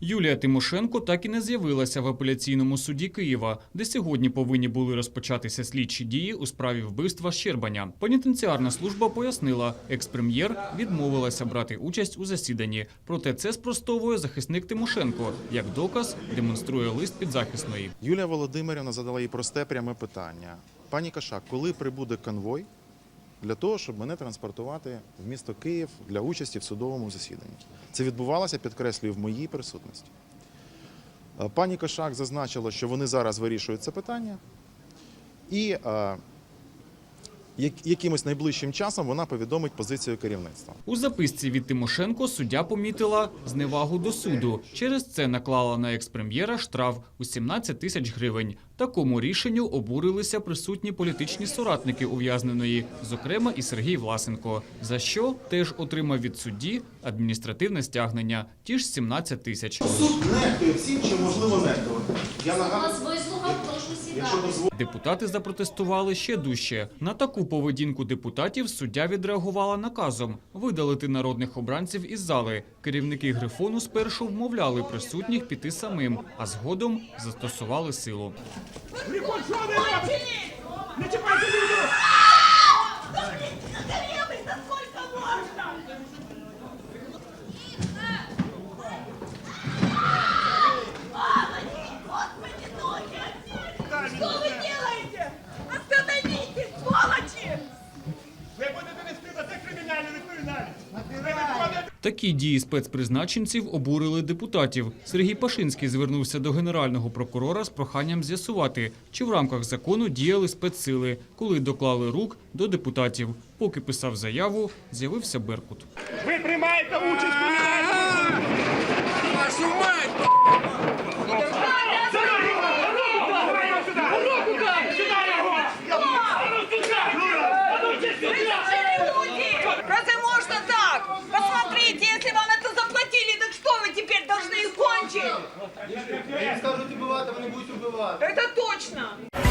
Юлія Тимошенко так і не з'явилася в апеляційному суді Києва, де сьогодні повинні були розпочатися слідчі дії у справі вбивства Щербаня. Пенітенціарна служба пояснила, експрем'єр відмовилася брати участь у засіданні. Проте це спростовує захисник Тимошенко. Як доказ демонструє лист підзахисної. Юлія Володимирівна задала їй просте пряме питання. Пані Кашак, коли прибуде конвой для того, щоб мене транспортувати в місто Київ для участі в судовому засіданні? Це відбувалося, підкреслюю, в моїй присутності. Е, Пані Кошак зазначила, що вони зараз вирішують це питання, і е, якимось найближчим часом вона повідомить позицію керівництва. У записці від Тимошенко суддя помітила зневагу до суду. Через це наклала на експрем'єра штраф у 17 тисяч гривень. Такому рішенню обурилися присутні політичні соратники ув'язненої, зокрема і Сергій Власенко, за що теж отримав від судді адміністративне стягнення, ті ж 17 тисяч. Суд нехтує всім, що можливо нехтувати. Я Вас вислухав, прошу сідати. Депутати запротестували ще дужче. На таку поведінку депутатів суддя відреагувала наказом видалити народних обранців із зали. Керівники грифону спершу вмовляли присутніх піти самим, а згодом застосували силу. Грифон, що ви робите? Не чіпайте людей! Что вы делаете? Остановитесь, сволочи! Ви будете нести за це кримінальну відповідальність! Ви виконуєте Такі дії спецпризначенців обурили депутатів. Сергій Пашинський звернувся до генерального прокурора з проханням з'ясувати, чи в рамках закону діяли спецсили, коли доклали рук до депутатів. Поки писав заяву, з'явився Беркут. Ви приймаєте участь в кримінальному! Разве Їм скажуть вы не будете убивати. Это точно!